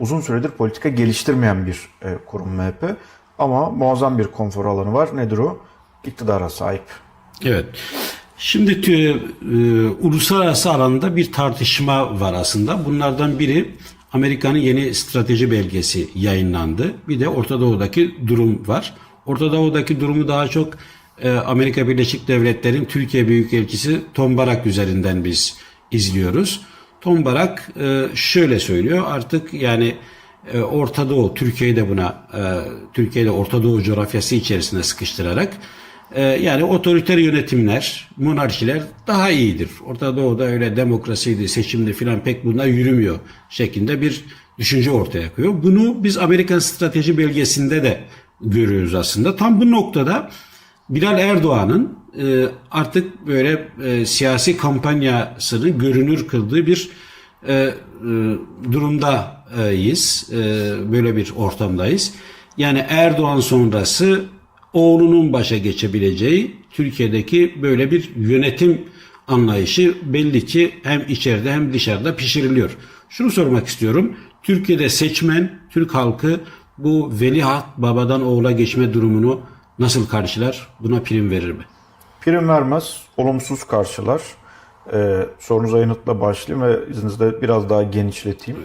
uzun süredir politika geliştirmeyen bir e, kurum MHP. Ama muazzam bir konfor alanı var. Nedir o? İktidara sahip. Evet. Şimdi tü- e, uluslararası alanda bir tartışma var aslında. Bunlardan biri Amerika'nın yeni strateji belgesi yayınlandı. Bir de Orta Doğu'daki durum var. Orta Doğu'daki durumu daha çok e, Amerika Birleşik Devletleri'nin Türkiye Büyükelçisi Tom Barak üzerinden biz izliyoruz. Tom Barak e, şöyle söylüyor artık yani e, Orta Doğu, Türkiye'yi de buna, e, Türkiye'de Orta Doğu coğrafyası içerisine sıkıştırarak e, yani otoriter yönetimler, monarşiler daha iyidir. Orta Doğu'da öyle demokrasiydi, seçimdi filan pek bunlar yürümüyor şeklinde bir düşünce ortaya koyuyor. Bunu biz Amerikan strateji belgesinde de görüyoruz aslında. Tam bu noktada Bilal Erdoğan'ın e, artık böyle e, siyasi kampanyasını görünür kıldığı bir e, e, durumdayız. E, böyle bir ortamdayız. Yani Erdoğan sonrası oğlunun başa geçebileceği Türkiye'deki böyle bir yönetim anlayışı belli ki hem içeride hem dışarıda pişiriliyor. Şunu sormak istiyorum. Türkiye'de seçmen, Türk halkı bu veliaht babadan oğula geçme durumunu nasıl karşılar? Buna prim verir mi? Prim vermez, olumsuz karşılar. Ee, sorunuza yanıtla başlayayım ve izninizle biraz daha genişleteyim.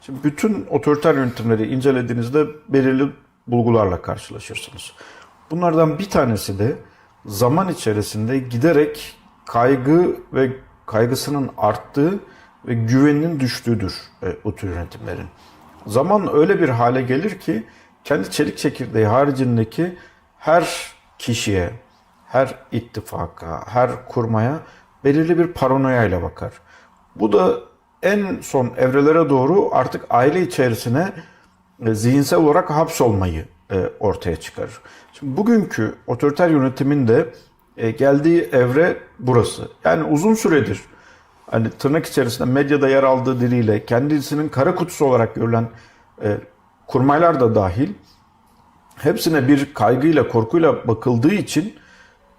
Şimdi bütün otoriter yönetimleri incelediğinizde belirli bulgularla karşılaşırsınız. Bunlardan bir tanesi de zaman içerisinde giderek kaygı ve kaygısının arttığı ve güveninin düştüğüdür e, o tür yönetimlerin. Zaman öyle bir hale gelir ki kendi çelik çekirdeği haricindeki her kişiye, her ittifaka, her kurmaya belirli bir paranoyayla bakar. Bu da en son evrelere doğru artık aile içerisine e, zihinsel olarak hapsolmayı e, ortaya çıkarır. Şimdi bugünkü otoriter yönetimin de e, geldiği evre burası. Yani uzun süredir hani tırnak içerisinde medyada yer aldığı diliyle kendisinin kara kutusu olarak görülen kurmaylar da dahil hepsine bir kaygıyla, korkuyla bakıldığı için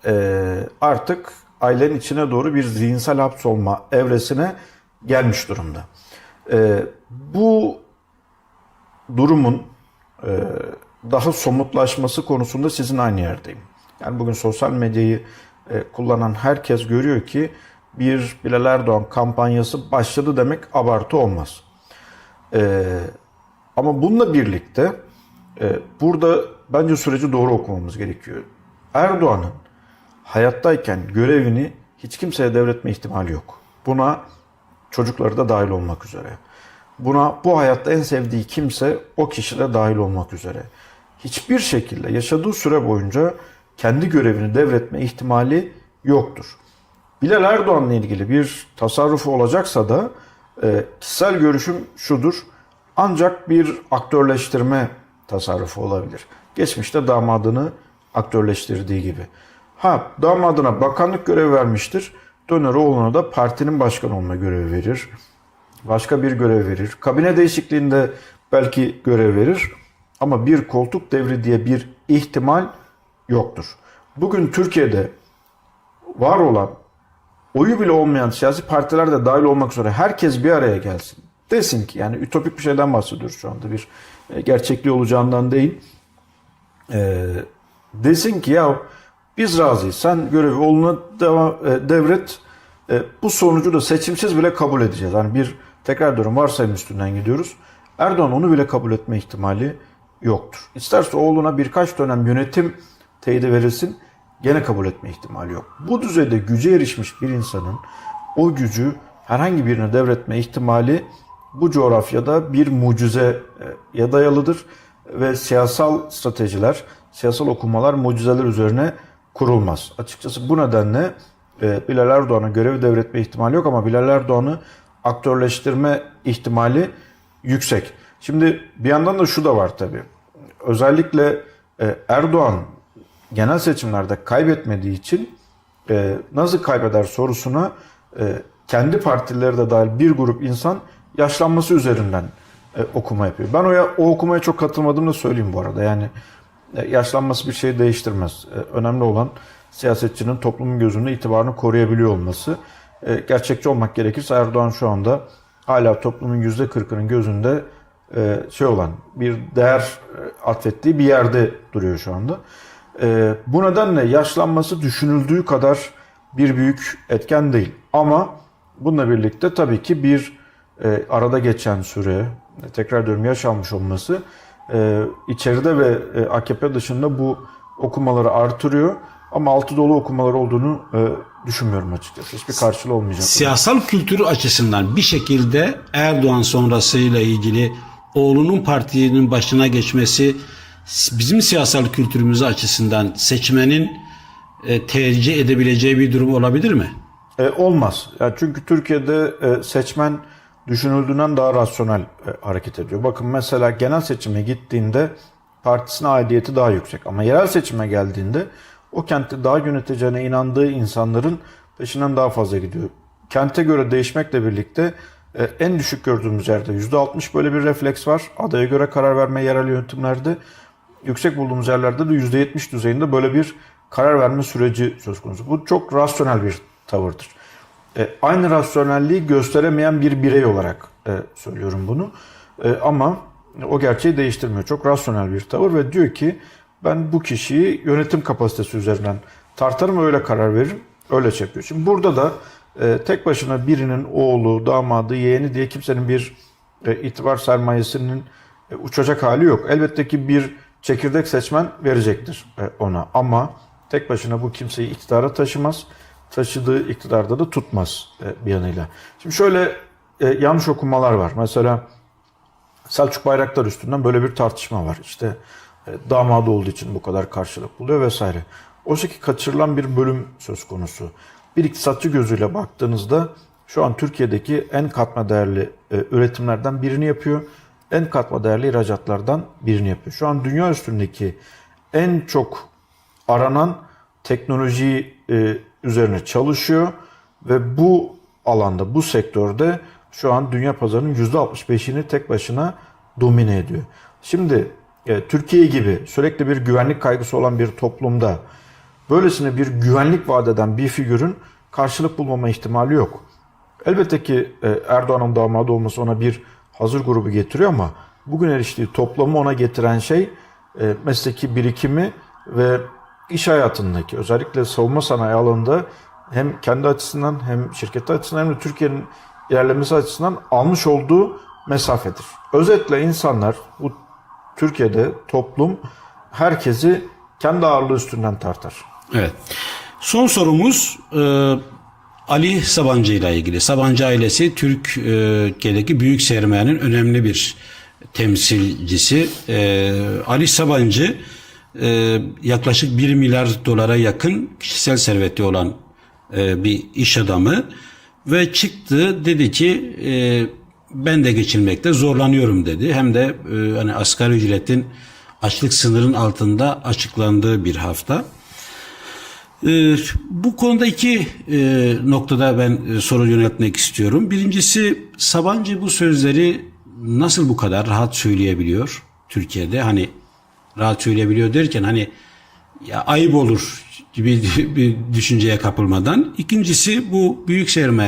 e, artık ailenin içine doğru bir zihinsel hapsolma evresine gelmiş durumda. E, bu durumun e, daha somutlaşması konusunda sizin aynı yerdeyim. Yani bugün sosyal medyayı e, kullanan herkes görüyor ki bir Bilal Erdoğan kampanyası başladı demek abartı olmaz. E, ama bununla birlikte burada bence süreci doğru okumamız gerekiyor. Erdoğan'ın hayattayken görevini hiç kimseye devretme ihtimali yok. Buna çocukları da dahil olmak üzere. Buna bu hayatta en sevdiği kimse o kişi de dahil olmak üzere. Hiçbir şekilde yaşadığı süre boyunca kendi görevini devretme ihtimali yoktur. Bilal Erdoğan'la ilgili bir tasarrufu olacaksa da e, kişisel görüşüm şudur. Ancak bir aktörleştirme tasarrufu olabilir. Geçmişte damadını aktörleştirdiği gibi. Ha damadına bakanlık görevi vermiştir. Döner oğluna da partinin başkan olma görevi verir. Başka bir görev verir. Kabine değişikliğinde belki görev verir. Ama bir koltuk devri diye bir ihtimal yoktur. Bugün Türkiye'de var olan oyu bile olmayan siyasi partiler de dahil olmak üzere herkes bir araya gelsin. Desin ki yani ütopik bir şeyden bahsediyoruz şu anda bir gerçekliği olacağından değil. E, desin ki ya biz razıyız sen görevi oğluna devam, e, devret e, bu sonucu da seçimsiz bile kabul edeceğiz. Yani bir tekrar diyorum varsayım üstünden gidiyoruz. Erdoğan onu bile kabul etme ihtimali yoktur. İsterse oğluna birkaç dönem yönetim teyidi verilsin gene kabul etme ihtimali yok. Bu düzeyde güce erişmiş bir insanın o gücü herhangi birine devretme ihtimali bu coğrafyada bir mucize e, ya dayalıdır ve siyasal stratejiler, siyasal okumalar mucizeler üzerine kurulmaz. Açıkçası bu nedenle e, Bilal Erdoğan'a görevi devretme ihtimali yok ama Bilal Erdoğan'ı aktörleştirme ihtimali yüksek. Şimdi bir yandan da şu da var tabii. Özellikle e, Erdoğan genel seçimlerde kaybetmediği için e, nasıl kaybeder sorusuna e, kendi partileri de dahil bir grup insan yaşlanması üzerinden e, okuma yapıyor. Ben o, o okumaya çok katılmadığımı da söyleyeyim bu arada. Yani e, yaşlanması bir şeyi değiştirmez. E, önemli olan siyasetçinin toplumun gözünde itibarını koruyabiliyor olması. E, gerçekçi olmak gerekirse Erdoğan şu anda hala toplumun %40'ının gözünde e, şey olan bir değer e, atfettiği bir yerde duruyor şu anda. E, bu nedenle yaşlanması düşünüldüğü kadar bir büyük etken değil. Ama bununla birlikte tabii ki bir e, arada geçen süre, tekrar diyorum yaş almış olması e, içeride ve e, AKP dışında bu okumaları artırıyor. Ama altı dolu okumalar olduğunu e, düşünmüyorum açıkçası. Hiçbir karşılığı olmayacak. Siyasal kültürü açısından bir şekilde Erdoğan sonrasıyla ilgili oğlunun partinin başına geçmesi bizim siyasal kültürümüz açısından seçmenin e, tercih edebileceği bir durum olabilir mi? E, olmaz. Yani çünkü Türkiye'de e, seçmen düşünüldüğünden daha rasyonel e, hareket ediyor. Bakın mesela genel seçime gittiğinde partisine aidiyeti daha yüksek. Ama yerel seçime geldiğinde o kentte daha yöneteceğine inandığı insanların peşinden daha fazla gidiyor. Kente göre değişmekle birlikte e, en düşük gördüğümüz yerde %60 böyle bir refleks var. Adaya göre karar verme yerel yönetimlerde yüksek bulduğumuz yerlerde de %70 düzeyinde böyle bir karar verme süreci söz konusu. Bu çok rasyonel bir tavırdır. E, aynı rasyonelliği gösteremeyen bir birey olarak e, söylüyorum bunu. E, ama o gerçeği değiştirmiyor. Çok rasyonel bir tavır ve diyor ki ben bu kişiyi yönetim kapasitesi üzerinden tartarım öyle karar veririm. Öyle şey yapıyor. Şimdi burada da tek başına birinin oğlu, damadı, yeğeni diye kimsenin bir itibar sermayesinin uçacak hali yok. Elbette ki bir çekirdek seçmen verecektir ona ama tek başına bu kimseyi iktidara taşımaz. Taşıdığı iktidarda da tutmaz e, bir yanıyla. Şimdi şöyle e, yanlış okumalar var. Mesela Selçuk Bayraktar üstünden böyle bir tartışma var. İşte e, damadı olduğu için bu kadar karşılık buluyor vesaire. Oysa ki kaçırılan bir bölüm söz konusu. Bir iktisatçı gözüyle baktığınızda şu an Türkiye'deki en katma değerli üretimlerden birini yapıyor. En katma değerli ihracatlardan birini yapıyor. Şu an dünya üstündeki en çok aranan teknoloji e, üzerine çalışıyor ve bu alanda, bu sektörde şu an dünya pazarının %65'ini tek başına domine ediyor. Şimdi e, Türkiye gibi sürekli bir güvenlik kaygısı olan bir toplumda böylesine bir güvenlik vaat eden bir figürün karşılık bulmama ihtimali yok. Elbette ki e, Erdoğan'ın damadı olması ona bir hazır grubu getiriyor ama bugün eriştiği toplamı ona getiren şey e, mesleki birikimi ve iş hayatındaki özellikle savunma sanayi alanında hem kendi açısından hem şirketi açısından hem de Türkiye'nin ilerlemesi açısından almış olduğu mesafedir. Özetle insanlar bu Türkiye'de toplum herkesi kendi ağırlığı üstünden tartar. Evet. Son sorumuz e, Ali Sabancı ile ilgili. Sabancı ailesi Türkiye'deki büyük sermayenin önemli bir temsilcisi. E, Ali Sabancı e, yaklaşık 1 milyar dolara yakın kişisel serveti olan e, bir iş adamı ve çıktı dedi ki e, ben de geçinmekte zorlanıyorum dedi. Hem de e, hani asgari ücretin açlık sınırın altında açıklandığı bir hafta. Ee, bu konuda iki e, noktada ben e, soru yöneltmek istiyorum. Birincisi Sabancı bu sözleri nasıl bu kadar rahat söyleyebiliyor Türkiye'de? Hani rahat söyleyebiliyor derken hani ya ayıp olur gibi bir düşünceye kapılmadan. İkincisi bu büyük sermaye